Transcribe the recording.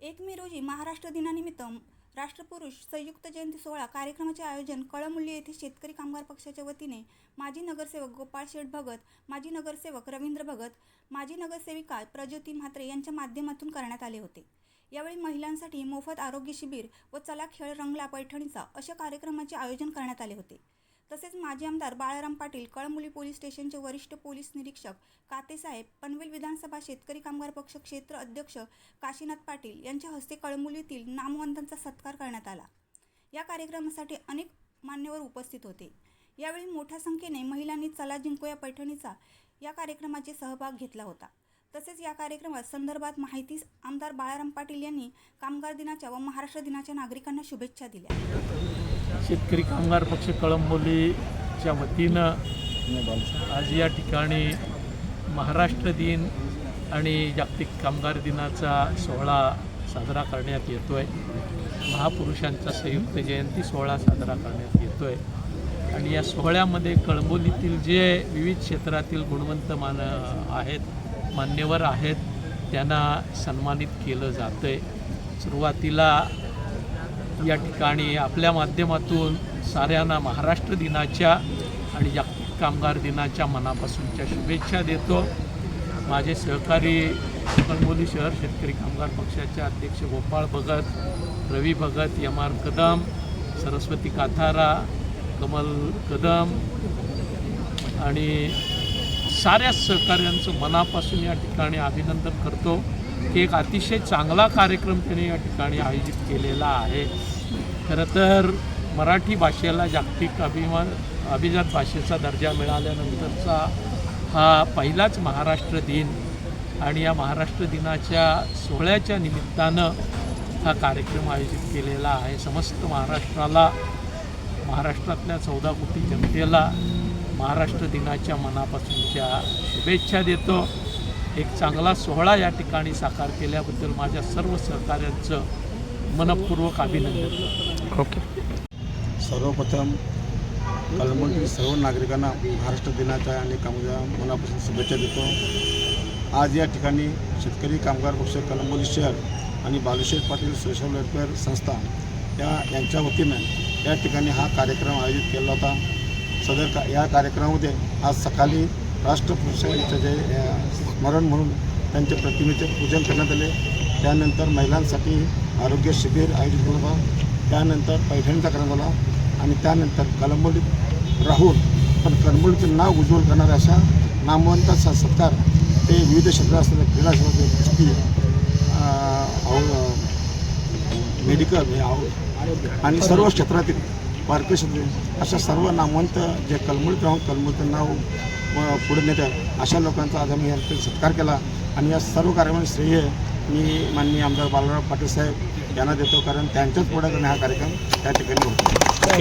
एक मे रोजी महाराष्ट्र दिनानिमित्त राष्ट्रपुरुष संयुक्त जयंती सोहळा कार्यक्रमाचे आयोजन कळमुल्ली येथे शेतकरी कामगार पक्षाच्या वतीने माजी नगरसेवक गोपाळ शेठ भगत माजी नगरसेवक रवींद्र भगत माजी नगरसेविका प्रज्योती म्हात्रे यांच्या माध्यमातून करण्यात आले होते. यावेळी महिलांसाठी मोफत आरोग्य शिबिर व चला खेळ रंगला पैठणीचा अशा कार्यक्रमाचे आयोजन करण्यात आले होते. तसेच माजी आमदार बाळाराम पाटील कळमुली पोलीस स्टेशनचे वरिष्ठ पोलीस निरीक्षक कातेसाहेब पनवेल विधानसभा शेतकरी कामगार पक्ष क्षेत्र अध्यक्ष काशीनाथ पाटील यांच्या हस्ते कळमुलीतील नामवंतांचा सत्कार करण्यात आला. या कार्यक्रमासाठी अनेक मान्यवर उपस्थित होते. यावेळी मोठ्या संख्येने महिलांनी चला जिंकूया पैठणीचा या कार्यक्रमाचे सहभाग घेतला होता. तसेच या कार्यक्रमात संदर्भात माहिती आमदार बाळाराम पाटील यांनी कामगार दिनाच्या व महाराष्ट्र दिनाच्या नागरिकांना शुभेच्छा दिल्या. शेतकरी कामगार पक्ष कळंबोलीच्या वतीनं आज या ठिकाणी महाराष्ट्र दिन आणि जागतिक कामगार दिनाचा सोहळा साजरा करण्यात येतो आहे महापुरुषांचा संयुक्त जयंती सोहळा साजरा करण्यात येतो आहे आणि या सोहळ्यामध्ये कळंबोलीतील जे विविध क्षेत्रातील गुणवंत मान आहेत मान्यवर आहेत त्यांना सन्मानित केलं जातं आहे सुरुवातीला या ठिकाणी आपल्या माध्यमातून साऱ्यांना महाराष्ट्र दिनाच्या आणि जागतिक कामगार दिनाच्या मनापासूनच्या शुभेच्छा देतो. माझे सहकारी कणबोली शहर शेतकरी कामगार पक्षाचे अध्यक्ष गोपाळ भगत रवी भगत एम आर कदम सरस्वती काथारा कमल कदम आणि साऱ्या सहकाऱ्यांचं मनापासून या ठिकाणी अभिनंदन करतो. की एक अतिशय चांगला कार्यक्रम त्यांनी या ठिकाणी आयोजित केलेला आहे. खरं तर मराठी भाषेला जागतिक अभिमान अभिजात भाषेचा दर्जा मिळाल्यानंतरचा हा पहिलाच महाराष्ट्र दिन आणि या महाराष्ट्र दिनाच्या सोहळ्याच्या निमित्तानं हा कार्यक्रम आयोजित केलेला आहे. समस्त महाराष्ट्राला महाराष्ट्रातल्या चौदा कोटी जनतेला महाराष्ट्र दिनाच्या मनापासूनच्या शुभेच्छा देतो. एक चांगला सोहळा या ठिकाणी साकार केल्याबद्दल माझ्या सर्व सहकाऱ्यांचं मनपूर्वक अभिनंदन. करतो ओके. सर्वप्रथम कळमनुरी सर्व नागरिकांना महाराष्ट्र दिनाच्या आणि कामगार मनापासून शुभेच्छा देतो. आज या ठिकाणी शेतकरी कामगार पक्ष कळंबोली शहर आणि बालुशेठ पाटील सोशल वेलफेअर संस्था या यांच्या वतीनं या ठिकाणी हा कार्यक्रम आयोजित केला होता. सदर का या कार्यक्रमामध्ये आज सकाळी राष्ट्रपुरुषांचं जे स्मरण म्हणून त्यांच्या प्रतिमेचे पूजन करण्यात आले. त्यानंतर महिलांसाठी आरोग्य शिबिर आयोजित केलं त्यानंतर पैठणीचा करण्यात आला. आणि त्यानंतर कलंबोलीत राहून पण कलंबोलीचं नाव उज्ज्वल करणाऱ्या अशा नामवंताचा सत्कार ते विविध क्षेत्रात असलेले क्रीडा क्षेत्रातले कुस्ती मेडिकल आणि सर्व क्षेत्रातील पार्क क्षेत्र अशा सर्व नामवंत जे कलमुळीत राहून कलमुळीचं नाव पुढे नेत्या अशा लोकांचा आज आम्ही यांचा सत्कार केला. आणि या सर्व कार्यक्रमाचे श्रेय मी माननीय आमदार बालराव पाटील साहेब यांना देतो कारण त्यांच्याच पुढे हा कार्यक्रम त्या ठिकाणी होतो.